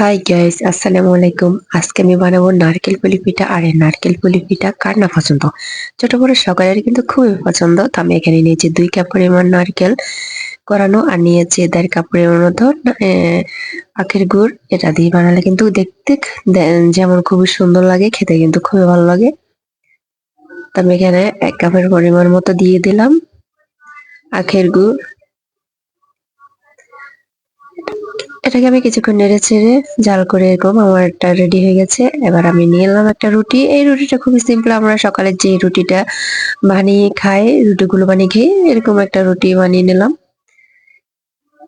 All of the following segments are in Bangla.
হাই গাইস আসসালামু আলাইকুম আজকে আমি বানাবো নারকেল পুলি পিঠা। আর নারকেল পুলি পিঠা কার না পছন্দ? ছোট বড় সকালের কিন্তু খুবই পছন্দ। তো আমি এখানে নিয়েছি দুই কাপ পরিমাণ নারকেল করানো আর নিয়েছি দেড় কাপ পরিমাণ মতো আখের গুড়। এটা দিয়ে বানালে কিন্তু দেখতে যেমন খুবই সুন্দর লাগে, খেতে কিন্তু খুবই ভালো লাগে। তো আমি এখানে এক কাপের পরিমাণ মতো দিয়ে দিলাম আখের গুড়। এটাকে আমি কিছুক্ষণ নেড়ে চেড়ে জাল করে এরকম আমার একটা রেডি হয়ে গেছে। এবার আমি নিয়ে এলাম একটা রুটি। এই রুটিটা খুবই সিম্পল আমরা সকালের যে রুটিটা বানিয়ে খাই, রুটিগুলো বানিয়ে খেয়ে এরকম একটা রুটি বানিয়ে নিলাম।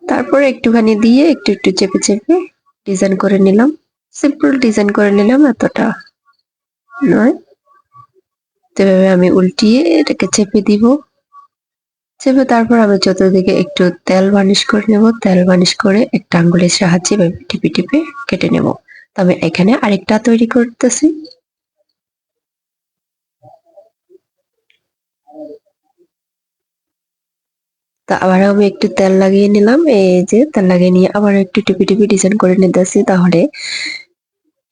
তারপর একটুখানি দিয়ে একটু একটু চেপে চেপে ডিজাইন করে নিলাম। সিম্পল ডিজাইন করে নিলাম, এতটা নয়। তো আমি উল্টিয়ে এটাকে চেপে দিব। চেপে তারপর আমি চতুর্দিকে একটু তেল বার্নিশ করে নেব। তেল বার্নিশ করে একটা আঙ্গুলের সাহায্যে টিপে টিপে কেটে নেব। তবে এখানে আরেকটা তৈরি করতেছি। তা আবার আমি একটু তেল লাগিয়ে নিলাম। এই যে তেল লাগিয়ে নিয়ে আবার একটু টিপি টিপি ডিজাইন করে নিতেছি। তাহলে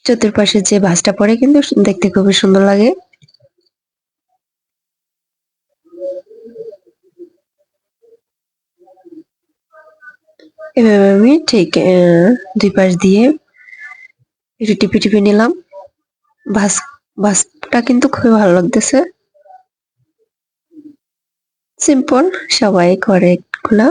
চতুর্পাশে যে ভাঁজটা পড়ে কিন্তু দেখতে খুবই সুন্দর লাগে। এভাবে আমি ঠিক দুই পাশ দিয়ে একটু টিপে টিপে নিলাম। ভাজ ভাজটা কিন্তু খুবই ভালো লাগতেছে। সিম্পল সবাই করে এগুলা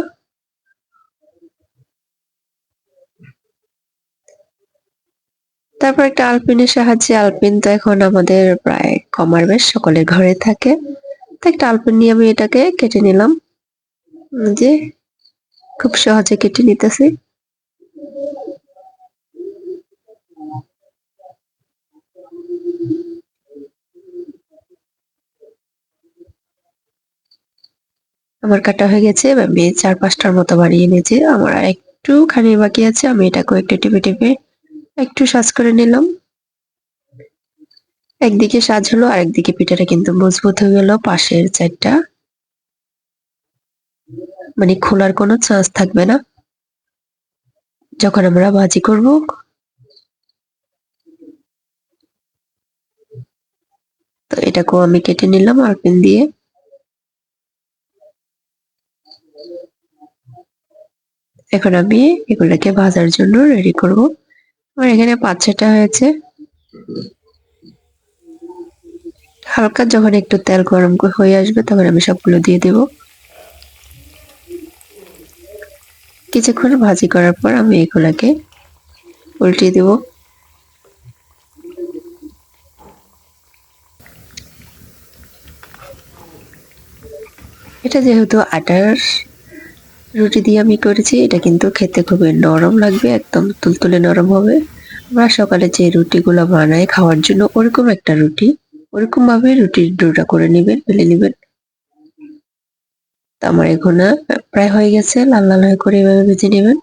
তারপর একটা আলপিনের সাহায্যে, আলপিন তো এখন আমাদের প্রায় কমার বেশ, সকলের ঘরে থাকে। তো একটা আলপিন নিয়ে আমি এটাকে কেটে নিলাম। যে খুব সহজে কেটে নিতেছি। আমার কাটা হয়ে গেছে আমি চার পাঁচটার মতো বানিয়ে নিয়েছি। আমার আর একটুখানি বাকি আছে, আমি এটাকে একটু টিপে টিপে একটু সাজ করে নিলাম। একদিকে সাজ হলো আর একদিকে পিঠাটা কিন্তু মজবুত হয়ে গেল পাশের চারটা। মানে খোলার কোনো চান্স থাকবে না। যখন আমরা ভাজি করব, তো এটাকেও আমি কেটে নিলাম আলপিন দিয়ে। এখন আমি এগুলোকে ভাজার জন্য রেডি করব। আমার এখানে পাঁচ ছটা হয়েছে। হালকা যখন একটু তেল গরম হয়ে আসবে, তখন আমি সবগুলো দিয়ে দেব। কিছুক্ষণ ভাজি করার পর আমি এগুলাকে উল্টিয়ে দেব। এটা যেহেতু আটার রুটি দিয়ে আমি করেছি, এটা কিন্তু খেতে খুবই নরম লাগবে, একদম তুলতুলে নরম হবে। আমরা সকালে যে রুটিগুলো বানাই খাওয়ার জন্য, ওরকম একটা রুটি ওরকম ভাবে রুটির ডোটা করে নেবেন ফেলে নেবেন। আমার এগুলো প্রায় হয়ে গেছে লাল লাল হয়ে করে এভাবে ভেজে নেবেন।